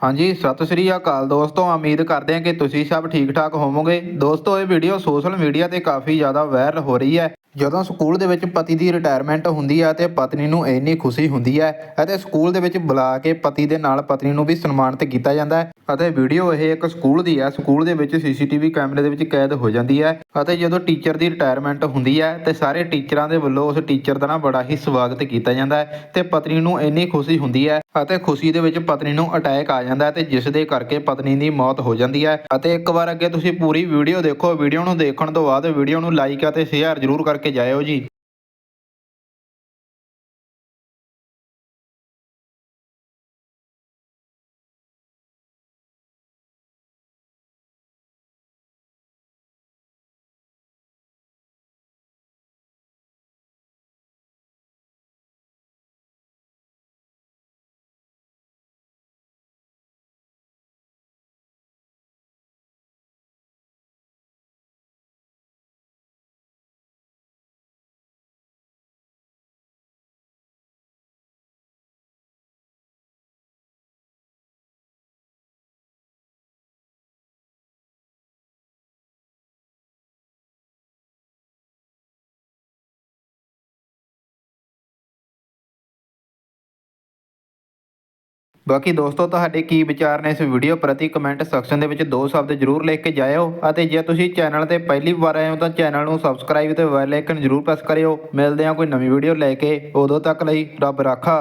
ਹਾਂਜੀ, ਸਤਿ ਸ੍ਰੀ ਅਕਾਲ ਦੋਸਤੋ, ਉਮੀਦ ਕਰਦੇ ਹਾਂ ਕਿ ਤੁਸੀਂ ਸਭ ਠੀਕ ਠਾਕ ਹੋਵੋਗੇ। ਦੋਸਤੋ, ਇਹ ਵੀਡੀਓ ਸੋਸ਼ਲ ਮੀਡੀਆ ਤੇ ਕਾਫੀ ਜ਼ਿਆਦਾ ਵਾਇਰਲ ਹੋ ਰਹੀ ਹੈ। ਜਦੋਂ ਸਕੂਲ ਦੇ ਵਿੱਚ ਪਤੀ ਦੀ ਰਿਟਾਇਰਮੈਂਟ ਹੁੰਦੀ ਹੈ ਤੇ ਪਤਨੀ ਨੂੰ ਇੰਨੀ ਖੁਸ਼ੀ ਹੁੰਦੀ ਹੈ ਅਤੇ ਸਕੂਲ ਦੇ ਵਿੱਚ ਬੁਲਾ ਕੇ ਪਤੀ ਦੇ ਨਾਲ ਪਤਨੀ ਨੂੰ ਵੀ ਸਨਮਾਨਿਤ ਕੀਤਾ ਜਾਂਦਾ ਹੈ। ਅਤੇ ਵੀਡੀਓ ਇਹ ਇੱਕ ਸਕੂਲ ਦੀ ਹੈ। ਸਕੂਲ ਦੇ ਵਿੱਚ ਸੀਸੀਟੀਵੀ ਕੈਮਰੇ ਦੇ ਵਿੱਚ ਕੈਦ ਹੋ ਜਾਂਦੀ ਹੈ ਅਤੇ ਜਦੋਂ ਟੀਚਰ ਦੀ ਰਿਟਾਇਰਮੈਂਟ ਹੁੰਦੀ ਹੈ ਤੇ ਸਾਰੇ ਟੀਚਰਾਂ ਦੇ ਵੱਲੋਂ ਉਸ ਟੀਚਰ ਦਾ ਨਾ ਬੜਾ ਹੀ ਸਵਾਗਤ ਕੀਤਾ ਜਾਂਦਾ ਹੈ ਤੇ ਪਤਨੀ ਨੂੰ ਇੰਨੀ ਖੁਸ਼ੀ ਹੁੰਦੀ ਹੈ ਅਤੇ ਖੁਸ਼ੀ ਦੇ ਵਿੱਚ ਪਤਨੀ ਨੂੰ ਅਟੈਕ ਆ ਜਾਂਦਾ ਹੈ ਤੇ ਜਿਸ ਦੇ ਕਰਕੇ ਪਤਨੀ ਦੀ ਮੌਤ ਹੋ ਜਾਂਦੀ ਹੈ ਅਤੇ ਇੱਕ ਵਾਰ ਅੱਗੇ ਤੁਸੀਂ ਪੂਰੀ ਵੀਡੀਓ ਦੇਖੋ। ਵੀਡੀਓ ਨੂੰ ਦੇਖਣ ਤੋਂ ਬਾਅਦ ਵੀਡੀਓ ਨੂੰ ਲਾਈਕ ਅਤੇ ਸ਼ੇਅਰ ਜ਼ਰੂਰ ਕਰਕੇ ਜਾਇਓ ਜੀ। ਬਾਕੀ ਦੋਸਤੋ, ਤੁਹਾਡੇ ਕੀ ਵਿਚਾਰ ਨੇ ਇਸ ਵੀਡੀਓ ਪ੍ਰਤੀ ਕਮੈਂਟ ਸੈਕਸ਼ਨ ਦੇ ਵਿੱਚ ਦੋ ਸ਼ਬਦ ਜ਼ਰੂਰ ਲਿਖ ਕੇ ਜਾਇਓ ਅਤੇ ਜੇ ਤੁਸੀਂ ਚੈਨਲ ਤੇ ਪਹਿਲੀ ਵਾਰ ਆਏ ਹੋ ਤਾਂ ਚੈਨਲ ਨੂੰ ਸਬਸਕ੍ਰਾਈਬ ਤੇ ਬੈਲ ਆਈਕਨ ਜ਼ਰੂਰ ਪ੍ਰੈਸ ਕਰਿਓ। ਮਿਲਦੇ ਹਾਂ ਕੋਈ ਨਵੀਂ ਵੀਡੀਓ ਲੈ ਕੇ। ਉਦੋਂ ਤੱਕ ਲਈ ਰੱਬ ਰਾਖਾ।